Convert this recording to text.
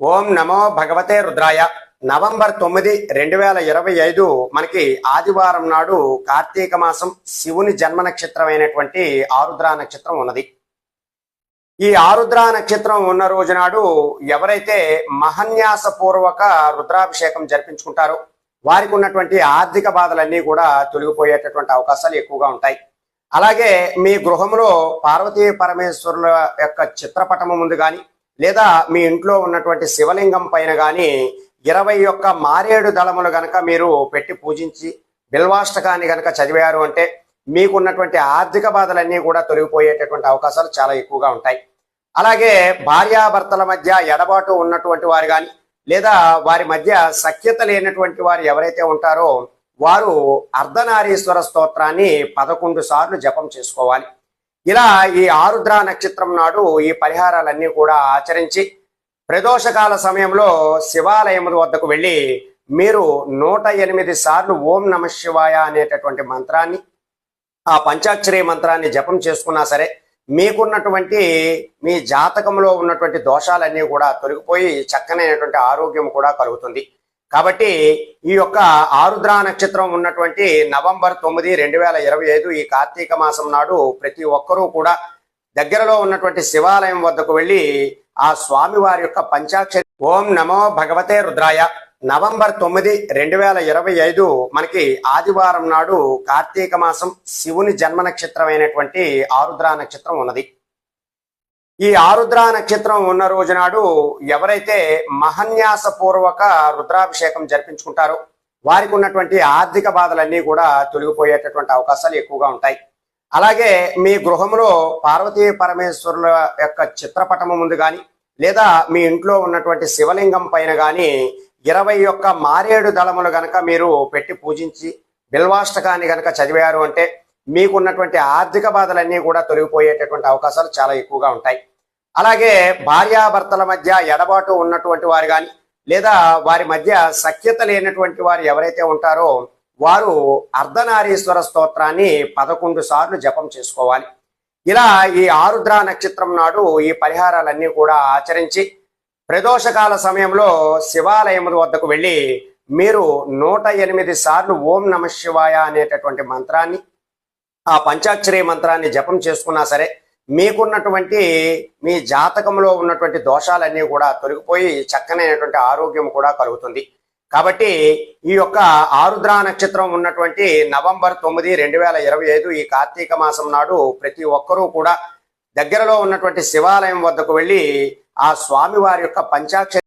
ఓం నమో భగవతే రుద్రాయ. నవంబర్ తొమ్మిది రెండు వేల ఇరవై ఐదు మనకి ఆదివారం నాడు కార్తీక మాసం శివుని జన్మ నక్షత్రం అయినటువంటి ఆరుద్ర నక్షత్రం ఉన్నది. ఈ ఆరుద్ర నక్షత్రం ఉన్న రోజు నాడు ఎవరైతే మహన్యాస పూర్వక రుద్రాభిషేకం జరిపించుకుంటారో వారికి ఉన్నటువంటి ఆర్థిక బాధలన్నీ కూడా తొలగిపోయేటటువంటి అవకాశాలు ఎక్కువగా ఉంటాయి. అలాగే మీ గృహంలో పార్వతీ పరమేశ్వరుల యొక్క చిత్రపటము ముందు కానీ లేదా మీ ఇంట్లో ఉన్నటువంటి శివలింగం పైన కానీ ఇరవై యొక్క మారేడు దళములు గనక మీరు పెట్టి పూజించి బిల్వాష్టకాన్ని గనక చదివారు అంటే మీకున్నటువంటి ఆర్థిక బాధలన్నీ కూడా తొలగిపోయేటటువంటి అవకాశాలు చాలా ఎక్కువగా ఉంటాయి. అలాగే భార్యాభర్తల మధ్య ఎడబాటు ఉన్నటువంటి వారు కానీ లేదా వారి మధ్య సఖ్యత లేనటువంటి వారు ఎవరైతే ఉంటారో వారు అర్ధనారీశ్వర స్తోత్రాన్ని పదకొండు సార్లు జపం చేసుకోవాలి. ఇలా ఈ ఆరుద్ర నక్షత్రం నాడు ఈ పరిహారాలన్నీ కూడా ఆచరించి ప్రదోషకాల సమయంలో శివాలయం వద్దకు వెళ్ళి మీరు నూట ఎనిమిది సార్లు ఓం నమ శివాయ అనేటటువంటి మంత్రాన్ని ఆ పంచాక్షరి మంత్రాన్ని జపం చేసుకున్నా సరే మీకున్నటువంటి మీ జాతకంలో ఉన్నటువంటి దోషాలన్నీ కూడా తొలగిపోయి చక్కనైనటువంటి ఆరోగ్యం కూడా కలుగుతుంది. కాబట్టి ఈ యొక్క ఆరుద్ర నక్షత్రం ఉన్నటువంటి నవంబర్ తొమ్మిది రెండు వేల ఇరవై ఐదు ఈ కార్తీక మాసం నాడు ప్రతి ఒక్కరూ కూడా దగ్గరలో ఉన్నటువంటి శివాలయం వద్దకు వెళ్ళి ఆ స్వామి వారి యొక్క పంచాక్షరి ఓం నమో భగవతే రుద్రాయ. నవంబర్ తొమ్మిది రెండు వేల ఇరవై ఐదు మనకి ఆదివారం నాడు కార్తీక మాసం శివుని జన్మ నక్షత్రం అయినటువంటి ఆరుద్ర నక్షత్రం ఉన్నది. ఈ ఆరుద్ర నక్షత్రం ఉన్న రోజు నాడు ఎవరైతే మహన్యాస పూర్వక రుద్రాభిషేకం జరిపించుకుంటారో వారికి ఉన్నటువంటి ఆర్థిక బాధలన్నీ కూడా తొలగిపోయేటటువంటి అవకాశాలు ఎక్కువగా ఉంటాయి. అలాగే మీ గృహంలో పార్వతీ పరమేశ్వరుల యొక్క చిత్రపటము ముందు కానీ లేదా మీ ఇంట్లో ఉన్నటువంటి శివలింగం పైన కానీ ఇరవై యొక్క మారేడు దళములు గనక మీరు పెట్టి పూజించి బిల్వాష్టకాన్ని గనక చదివారు అంటే మీకున్నటువంటి ఆర్థిక బాధలన్నీ కూడా తొలగిపోయేటటువంటి అవకాశాలు చాలా ఎక్కువగా ఉంటాయి. అలాగే భార్యాభర్తల మధ్య ఎడబాటు ఉన్నటువంటి వారు కానీ లేదా వారి మధ్య సఖ్యత లేనటువంటి వారు ఎవరైతే ఉంటారో వారు అర్ధనారీశ్వర స్తోత్రాన్ని పదకొండు సార్లు జపం చేసుకోవాలి. ఇలా ఈ ఆరుద్ర నక్షత్రం నాడు ఈ పరిహారాలన్నీ కూడా ఆచరించి ప్రదోషకాల సమయంలో శివాలయం వద్దకు వెళ్ళి మీరు నూట ఎనిమిది సార్లు ఓం నమ శివాయ అనేటటువంటి మంత్రాన్ని ఆ పంచాక్షరి మంత్రాన్ని జపం చేసుకున్నా సరే మీకున్నటువంటి మీ జాతకంలో ఉన్నటువంటి దోషాలన్నీ కూడా తొలగిపోయి చక్కనైనటువంటి ఆరోగ్యం కూడా కలుగుతుంది. కాబట్టి ఈ యొక్క ఆరుద్ర నక్షత్రం ఉన్నటువంటి నవంబర్ తొమ్మిది రెండు వేల ఇరవై ఐదు ఈ కార్తీక మాసం నాడు ప్రతి ఒక్కరూ కూడా దగ్గరలో ఉన్నటువంటి శివాలయం వద్దకు వెళ్ళి ఆ స్వామి వారి యొక్క పంచాక్షరి